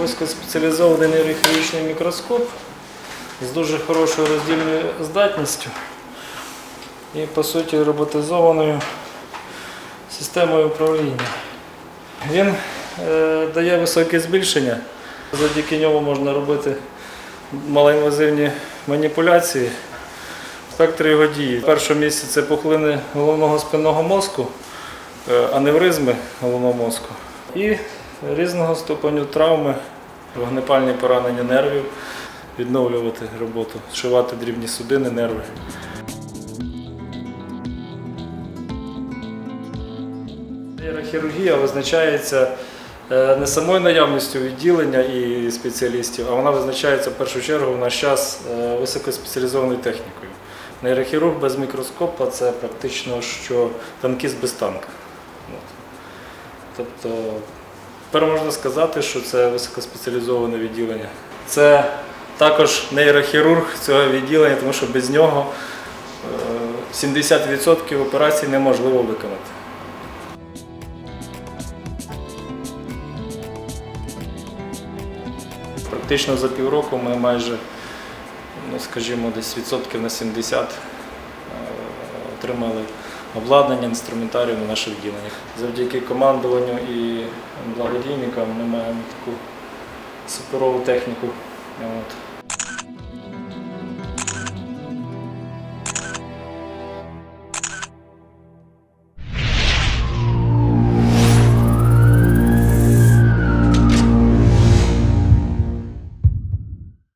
високоспеціалізований нейрохірургічний мікроскоп з дуже хорошою роздільною здатністю і, по суті, роботизованою системою управління. Він е, дає високе збільшення. Завдяки ньому можна робити малоінвазивні маніпуляції. Спектр його дії. В першому місці це пухлини головного спинного мозку, е, аневризми головного мозку і різного ступеню травми, вогнепальні поранення нервів, відновлювати роботу, зшивати дрібні судини, нерви. Нейрохірургія визначається е, не самою наявністю відділення і спеціалістів, а вона визначається в першу чергу в наш час е, високоспеціалізованою технікою. Нейрохірург без мікроскопа це практично що танкіст без танка. Тобто тепер можна сказати, що це високоспеціалізоване відділення. Це також нейрохірург цього відділення, тому що без нього е, 70% операцій неможливо виконати. Практично за півроку ми майже, ну скажімо, десь відсотків на 70 е, отримали обладнання, інструментарію на наше відділення. Завдяки командуванню і благодійникам ми маємо таку суперову техніку. От.